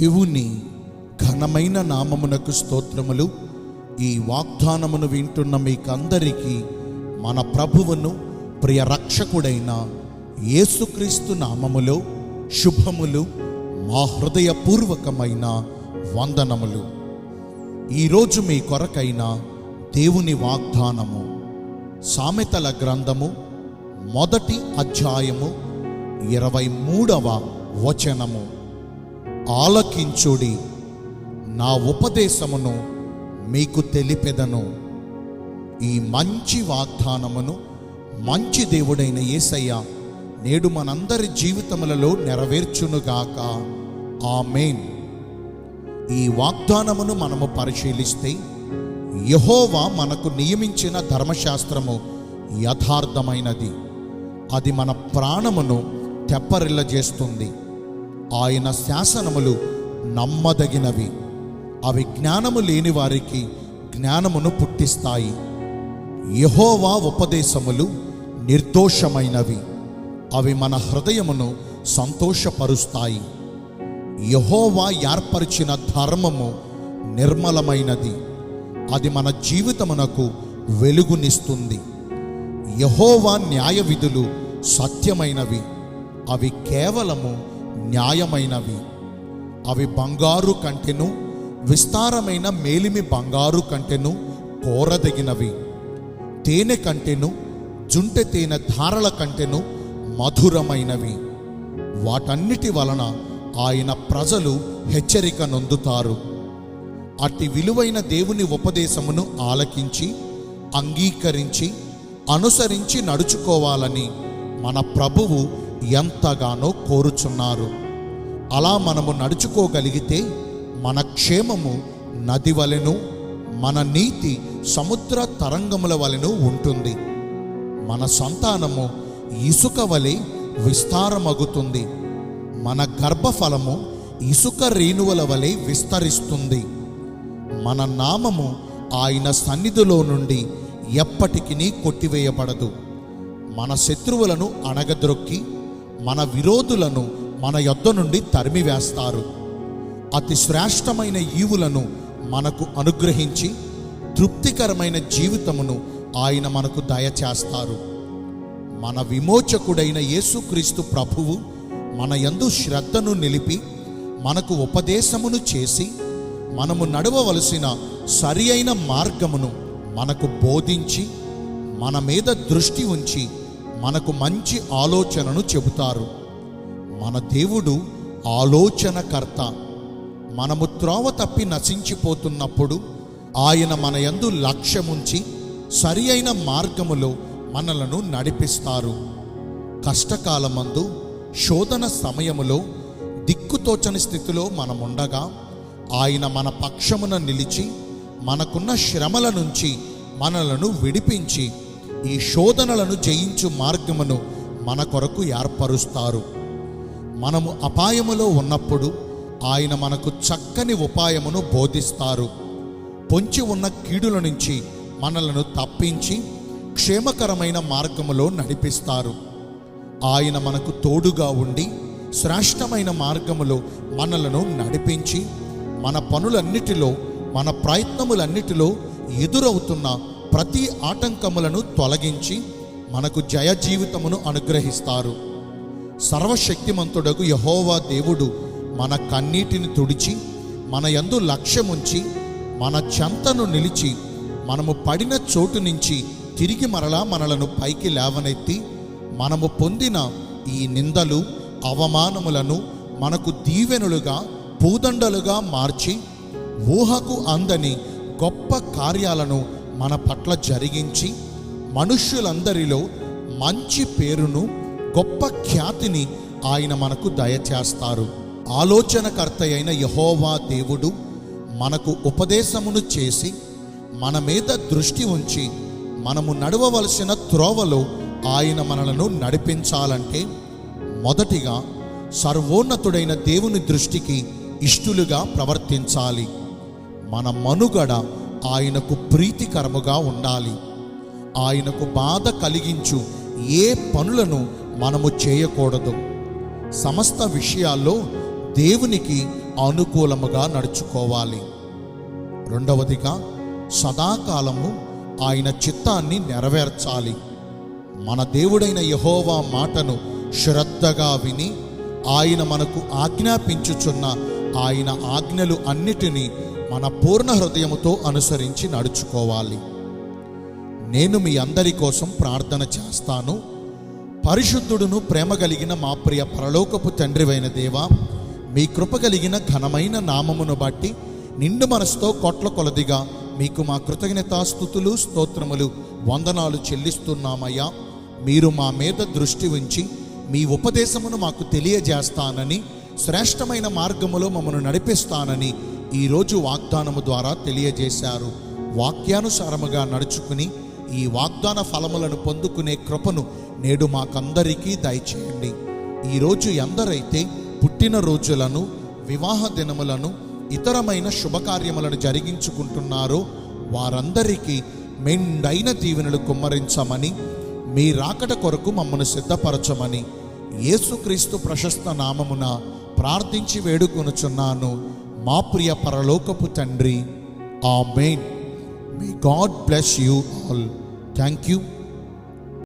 దేవుని ఘనమైన నామమునకు స్తోత్రములు. ఈ వాగ్దానమును వింటున్న మీకందరికీ మన ప్రభువును ప్రియ రక్షకుడైన యేసుక్రీస్తు నామములో శుభములు మా హృదయపూర్వకమైన వందనములు. ఈరోజు మీ కొరకైన దేవుని వాగ్దానము సామెతల గ్రంథము మొదటి అధ్యాయము ఇరవై మూడవ వచనము. ఆలకించుడి. నా ఉపదేశమును మీకు తెలిపెదను. ఈ మంచి వాగ్దానమును మంచి దేవుడైన యేసయ్య నేడు మనందరి జీవితములలో నెరవేర్చునుగాక. ఆమెన్. ఈ వాగ్దానమును మనము పరిశీలిస్తే యహోవా మనకు నియమించిన ధర్మశాస్త్రము యథార్థమైనది. అది మన ప్రాణమును తెప్పరిల్ల చేస్తుంది ఆయన శాసనములు నమ్మదగినవి. అవి జ్ఞానము లేని వారికి జ్ఞానమును పుట్టిస్తాయి. యహోవా ఉపదేశములు నిర్దోషమైనవి. అవి మన హృదయమును సంతోషపరుస్తాయి. యహోవా ఏర్పరిచిన ధర్మము నిర్మలమైనది. అది మన జీవితమునకు వెలుగునిస్తుంది. యహోవా న్యాయ విధులు సత్యమైనవి. అవి కేవలము న్యాయమైనవి. అవి బంగారు కంటెను విస్తారమైన మేలిమి బంగారు కంటెను కోరదగినవి. తేనె కంటెను జుంటె తేనె ధారల కంటెను మధురమైనవి. వాటన్నిటి వలన ఆయన ప్రజలు హెచ్చరిక నొందుతారు. అతి విలువైన దేవుని ఉపదేశమును ఆలకించి అంగీకరించి అనుసరించి నడుచుకోవాలని మన ప్రభువు ఎంతగానో కోరుచున్నారు. అలా మనము నడుచుకోగలిగితే మన క్షేమము నది వలెను మన నీతి సముద్ర తరంగముల వలెను ఉంటుంది. మన సంతానము ఇసుక వలె విస్తారమగుతుంది. మన గర్భఫలము ఇసుక రేణువుల వలె విస్తరిస్తుంది. మన నామము ఆయన సన్నిధిలో నుండి ఎప్పటికీ కొట్టివేయబడదు. మన శత్రువులను అణగద్రొక్కి మన విరోధులను మన యొద్ద నుండి తరిమివేస్తారు. అతి శ్రేష్టమైన ఈవులను మనకు అనుగ్రహించి తృప్తికరమైన జీవితమును ఆయన మనకు దయచేస్తారు. మన విమోచకుడైన యేసుక్రీస్తు ప్రభువు మన యందు శ్రద్ధను నిలిపి మనకు ఉపదేశమును చేసి మనము నడవవలసిన సరి అయిన మార్గమును మనకు బోధించి మన మీద దృష్టి ఉంచి మనకు మంచి ఆలోచనను చెబుతారు. మన దేవుడు ఆలోచనకర్త. మనము త్రోవ తప్పి నశించిపోతున్నప్పుడు ఆయన మన యందు లక్ష్యముంచి సరి అయిన మార్గములో మనలను నడిపిస్తారు. కష్టకాలమందు శోధన సమయములో దిక్కుతోచని స్థితిలో మనముండగా ఆయన మన పక్షమున నిలిచి మనకున్న శ్రమల నుంచి మనలను విడిపించి ఈ శోధనలను జయించు మార్గమును మన కొరకు ఏర్పరుస్తారు. మనము అపాయములో ఉన్నప్పుడు ఆయన మనకు చక్కని ఉపాయమును బోధిస్తారు. పొంచి ఉన్న కీడుల నుంచి మనలను తప్పించి క్షేమకరమైన మార్గములో నడిపిస్తారు. ఆయన మనకు తోడుగా ఉండి శ్రేష్టమైన మార్గములో మనలను నడిపించి మన పనులన్నిటిలో మన ప్రయత్నములన్నిటిలో ఎదురవుతున్న ప్రతి ఆటంకములను తొలగించి మనకు జయ జీవితమును అనుగ్రహిస్తారు. సర్వశక్తిమంతుడకు యహోవా దేవుడు మన కన్నీటిని తుడిచి మన యందు లక్ష్యముంచి మన చెంతను నిలిచి మనము పడిన చోటు నుంచి తిరిగి మరలా మనలను పైకి లేవనెత్తి మనము పొందిన ఈ నిందలు అవమానములను మనకు దీవెనులుగా పూదండలుగా మార్చి ఊహకు అందని గొప్ప కార్యాలను మన పట్ల జరిగించి మనుష్యులందరిలో మంచి పేరును గొప్ప ఖ్యాతిని ఆయన మనకు దయచేస్తారు. ఆలోచనకర్త అయిన యహోవా దేవుడు మనకు ఉపదేశమును చేసి మన మీద దృష్టి ఉంచి మనము నడవవలసిన త్రోవలో ఆయన మనలను నడిపించాలంటే మొదటిగా సర్వోన్నతుడైన దేవుని దృష్టికి ఇష్టులుగా ప్రవర్తించాలి. మన మనుగడ ఆయనకు ప్రీతికరముగా ఉండాలి. ఆయనకు బాధ కలిగించు ఏ పనులను మనము చేయకూడదు. సమస్త విషయాల్లో దేవునికి అనుకూలముగా నడుచుకోవాలి. రెండవదిగా సదాకాలము ఆయన చిత్తాన్ని నెరవేర్చాలి. మన దేవుడైన యహోవా మాటను శ్రద్ధగా విని ఆయన మనకు ఆజ్ఞాపించుచున్న ఆయన ఆజ్ఞలు అన్నిటినీ మన పూర్ణ హృదయముతో అనుసరించి నడుచుకోవాలి. నేను మీ అందరి కోసం ప్రార్థన చేస్తాను. పరిశుద్ధుడును ప్రేమ కలిగిన మా ప్రియ పరలోకపు తండ్రివైన దేవా మీ కృప కలిగిన ఘనమైన నామమును బట్టి నిండు మనసుతో కొట్ల కొలదిగా మీకు మా కృతజ్ఞతాస్థుతులు స్తోత్రములు వందనాలు చెల్లిస్తున్నామయ్యా. మీరు మా మీద దృష్టి ఉంచి మీ ఉపదేశమును మాకు తెలియజేస్తానని శ్రేష్టమైన మార్గములో మమ్మను నడిపిస్తానని ఈరోజు వాగ్దానము ద్వారా తెలియజేశారు. వాక్యానుసారముగా నడుచుకుని ఈ వాగ్దాన ఫలములను పొందుకునే కృపను నేడు మాకందరికీ దయచేయండి. ఈరోజు ఎందరైతే పుట్టిన రోజులను వివాహ దినములను ఇతరమైన శుభకార్యములను జరిగించుకుంటున్నారో వారందరికీ మెండైన దీవెనలు కుమ్మరించమని మీ రాకట కొరకు మమ్మను సిద్ధపరచమని యేసుక్రీస్తు ప్రశస్త నామమున ప్రార్థించి వేడుకొనుచున్నాను. మా ప్రియ పరలోకపు తండ్రి. Amen may God bless you all thank you